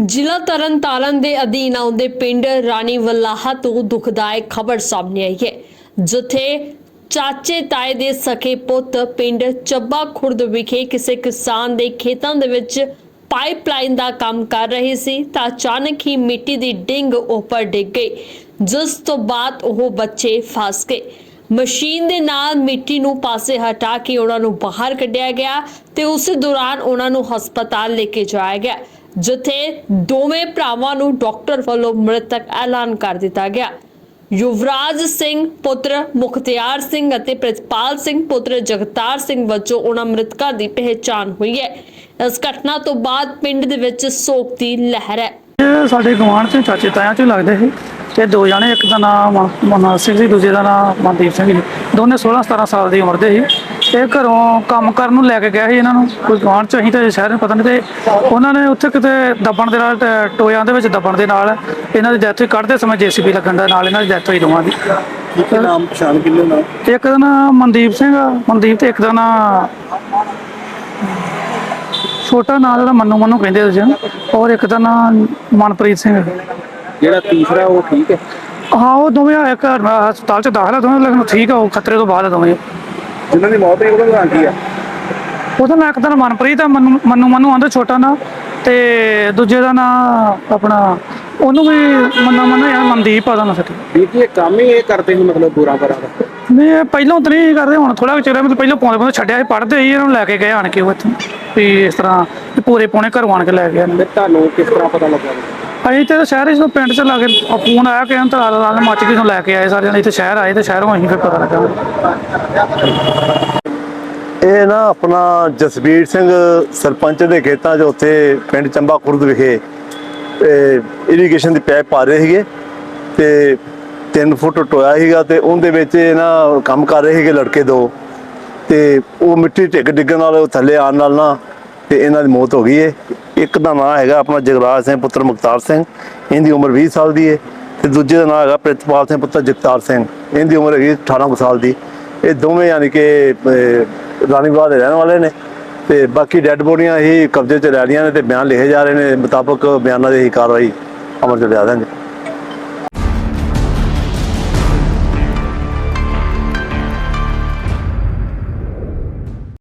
ਜ਼ਿਲ੍ਹਾ ਤਰਨਤਾਰਨ ਦੇ ਅਧੀਨ ਆਉਂਦੇ ਪਿੰਡ ਰਾਣੀ ਵੱਲਾਹਾ ਤੋਂ ਦੁਖਦਾਇਕ ਖਬਰ ਸਾਹਮਣੇ ਆਈ ਹੈ, ਜਿੱਥੇ ਚਾਚੇ ਤਾਏ ਦੇ ਸਕੇ ਪੁੱਤ ਪਿੰਡ ਚੱਬਾ ਖੁਰਦ ਵਿਖੇ ਕਿਸੇ ਕਿਸਾਨ ਦੇ ਖੇਤਾਂ ਦੇ ਵਿੱਚ ਪਾਈਪਲਾਈਨ ਦਾ ਕੰਮ ਕਰ ਰਹੇ ਸੀ ਤਾਂ ਅਚਾਨਕ ਹੀ ਮਿੱਟੀ ਦੀ ਡਿੰਗ ਉੱਪਰ ਡਿੱਗ ਗਈ, ਜਿਸ ਤੋਂ ਬਾਅਦ ਉਹ ਬੱਚੇ ਫਸ ਗਏ। ਮਸ਼ੀਨ ਦੇ ਨਾਲ ਮਿੱਟੀ ਨੂੰ ਪਾਸੇ ਹਟਾ ਕੇ ਉਹਨਾਂ ਨੂੰ ਬਾਹਰ ਕੱਢਿਆ ਗਿਆ ਤੇ ਉਸੇ ਦੌਰਾਨ ਉਹਨਾਂ ਨੂੰ ਹਸਪਤਾਲ ਲੈ ਕੇ ਜਾਇਆ ਗਿਆ, ਜਿੱਥੇ ਦੋਵੇਂ ਭਰਾਵਾਂ ਨੂੰ ਡਾਕਟਰ ਵੱਲੋਂ ਮ੍ਰਿਤਕ ਐਲਾਨ ਕਰ ਦਿੱਤਾ ਗਿਆ। ਯੁਵਰਾਜ ਸਿੰਘ ਪੁੱਤਰ ਮੁਖਤਿਆਰ ਸਿੰਘ ਅਤੇ ਪ੍ਰਿਤਪਾਲ ਸਿੰਘ ਪੁੱਤਰ ਜਗਤਾਰ ਸਿੰਘ ਵਜੋਂ ਉਹਨਾਂ ਮ੍ਰਿਤਕਾਂ ਦੀ ਪਹਿਚਾਣ ਹੋਈ ਹੈ। ਇਸ ਘਟਨਾ ਤੋਂ ਬਾਅਦ ਪਿੰਡ ਦੇ ਵਿੱਚ ਸੋਗ ਦੀ ਲਹਿਰ ਹੈ। ਇਹ ਸਾਡੇ ਗਵਾਂਢ ਚ ਚਾਚੇ ਤਾਇਆਂ ਚ ਲੱਗਦੇ ਸੀ। ਤੇ ਦੋ ਜਣੇ ਇੱਕ ਦਾ ਨਾਮ ਮਨੋਜ ਸਿੰਘ ਸੀ ਦੂਜੇ ਦਾ ਨਾਮ ਮਨਦੀਪ ਸਿੰਘ ਸੀ। ਦੋਨੇ 16 17 ਸਾਲ ਦੀ ਉਮਰ ਦੇ ਸੀ। ਇਹ ਘਰੋਂ ਕੰਮ ਕਰਨ ਨੂੰ ਲੈ ਕੇ ਗਿਆ ਸੀ ਇਹਨਾਂ ਨੂੰ। ਕੋਈ ਗਵਾਂਢ ਚ ਅਸੀਂ ਤੇ ਸ਼ਹਿਰ ਨੂੰ ਪਤਾ ਨਹੀਂ ਤੇ ਉਹਨਾਂ ਨੇ ਉੱਥੇ ਕਿਤੇ ਦੱਬਣ ਦੇ ਨਾਲ ਟੋਇਆਂ ਦੇ ਵਿੱਚ ਦੱਬਣ ਦੇ ਨਾਲ ਇਹਨਾਂ ਦੀ ਡੈਥ ਹੋਈ। ਕੱਢਦੇ ਸਮੇਂ ਜੀਸੀਬੀ ਲੱਗਣ ਦੇ ਨਾਲ ਇਹਨਾਂ ਦੀ ਡੈਥ ਹੋਈ ਦੋਵਾਂ ਦੀ। ਕੀ ਨਾਮ ਪਛਾਣ ਕਿੰਨੇ ਨਾਮ ਇੱਕ ਦਾ ਨਾਮ ਮਨਦੀਪ ਸਿੰਘ ਮਨਦੀਪ ਤੇ ਇੱਕ ਦਾ ਨਾਮ ਛੋਟਾ ਨਾਂ ਦਾ ਮੰਨੂ ਮੰਨੂ ਕਹਿੰਦੇ ਤੁਸੀਂ ਔਰ ਇੱਕ ਦਾ ਨਾਮ ਮਨਪ੍ਰੀਤ ਸਿੰਘ ਜਿਹੜਾ ਤੀਸਰਾ ਉਹ ਠੀਕ ਹੈ? ਹਾਂ ਉਹ ਦੋਵੇਂ ਇੱਕ ਹਸਪਤਾਲ ਚ ਦਾਖਲ ਆ ਦੋਵੇਂ ਲੇਕਿਨ ਠੀਕ ਆ ਉਹ ਖਤਰੇ ਤੋਂ ਬਾਹਰ ਆ ਦੋਵੇਂ। ਜਿਨ੍ਹਾਂ ਦੀ ਮੌਤ ਹੋਈ ਉਹਦਾ ਨਾਮ ਕੀ ਆ? ਉਹਦਾ ਨਾਂ ਇੱਕ ਨਾਂ ਮਨਪ੍ਰੀਤ ਆ ਮੰਨੂ ਮੰਨੂ ਆਂਦਾ ਛੋਟਾ ਨਾਂ ਤੇ ਦੂਜੇ ਦਾ ਨਾਂ ਆਪਣਾ ਉਹਨੂੰ ਵੀ ਮੰਨਾ ਮੰਨਾ ਯਾਰ ਮਨਦੀਪ ਆ ਦਾ ਨਾਂ ਜੀ ਇਹ ਕੰਮ ਹੀ ਇਹ ਕਰਦੇ ਸੀ ਮਤਲਬ ਬੁਰਾ ਬਰਾ ਦਾ? ਪਹਿਲਾਂ ਤਾਂ ਨਹੀਂ ਕਰਦੇ ਹੁਣ ਥੋੜਾ ਚਿਰ ਮਤਲਬ ਪਹਿਲਾਂ ਪਾਉਂਦੇ ਪਾਉਂਦੇ ਛੱਡਿਆ ਸੀ ਪੜਦੇ ਸੀ ਇਹਨੂੰ ਲੈ ਕੇ ਗਏ ਆਣ ਕੇ ਉਹ ਇੱਥੇ। ਵੀ ਇਸ ਤਰ੍ਹਾਂ ਪੂਰੇ ਪੌਣੇ ਘਰੋਂ ਆਣ ਕੇ ਲੈ ਗਏ ਤੇ ਤੁਹਾਨੂੰ ਕਿਸ ਤਰ੍ਹਾਂ ਪਤਾ ਲੱਗਾ? ਅਸੀਂ ਤੇ ਸ਼ਹਿਰ ਜਦੋਂ ਪਿੰਡ ਚ ਲਾ ਕੇ ਫੋਨ ਆਇਆ ਕਿ ਅੰਤਰ ਨਾਲ ਮੱਚ ਕੇ ਨੂੰ ਲੈ ਕੇ ਆਏ ਸਾਰੇ ਜਣੇ, ਇੱਥੇ ਸ਼ਹਿਰ ਆਏ ਤੇ ਸ਼ਹਿਰੋਂ ਅਸੀਂ ਫਿਰ ਪਤਾ ਲੱਗਾ। ਇਹ ਨਾ ਆਪਣਾ ਜਸਬੀਰ ਸਿੰਘ ਸਰਪੰਚ ਦੇ ਖੇਤਾਂ 'ਚ ਉੱਥੇ ਪਿੰਡ ਚੰਬਾ ਖੁਰਦ ਵਿਖੇ ਇਰੀਗੇਸ਼ਨ ਦੀ ਪਾਈਪ ਪਾ ਰਹੇ ਸੀਗੇ ਤੇ 3 ਫੁੱਟ ਟੋਇਆ ਸੀਗਾ ਤੇ ਉਹਦੇ ਵਿੱਚ ਇਹ ਨਾ ਕੰਮ ਕਰ ਰਹੇ ਸੀਗੇ ਲੜਕੇ ਦੋ ਤੇ ਉਹ ਮਿੱਟੀ ਢਿੱਗ ਡਿੱਗਣ ਨਾਲ ਥੱਲੇ ਆਉਣ ਨਾਲ ਨਾ ਤੇ ਇਹਨਾਂ ਦੀ ਮੌਤ ਹੋ ਗਈ ਏ। ਇੱਕ ਦਾ ਨਾਮ ਹੈਗਾ ਆਪਣਾ ਜਗਰਾਜ ਸਿੰਘ ਪੁੱਤਰ ਮੁਖਤਾਰ ਸਿੰਘ। ਇਹਦੀ ਉਮਰ 20 ਸਾਲ ਦੀ ਹੈ ਤੇ ਦੂਜੇ ਦਾ ਨਾਮ ਹੈਗਾ ਪ੍ਰਿਤਪਾਲ ਸਿੰਘ ਪੁੱਤਰ ਜਗਤਾਰ ਸਿੰਘ। ਇਹਦੀ ਉਮਰ ਹੈਗੀ 18 ਕੁ ਸਾਲ ਦੀ। ਇਹ ਦੋਵੇਂ ਯਾਨੀ ਕਿ ਅਹ, ਰਾਣੀਵਾਲਾ ਦੇ ਰਹਿਣ ਵਾਲੇ ਨੇ ਤੇ ਬਾਕੀ ਡੈੱਡ ਬੋਡੀਆਂ ਹੀ ਕਬਜ਼ੇ 'ਚ ਲੈ ਲਈਆਂ ਨੇ ਤੇ ਬਿਆਨ ਲਿਖੇ ਜਾ ਰਹੇ ਨੇ ਮੁਤਾਬਕ ਬਿਆਨਾਂ ਦੇ ਹੀ ਕਾਰਵਾਈ ਅਮਲ 'ਚ ਲਿਆ ਦਾਂਗੇ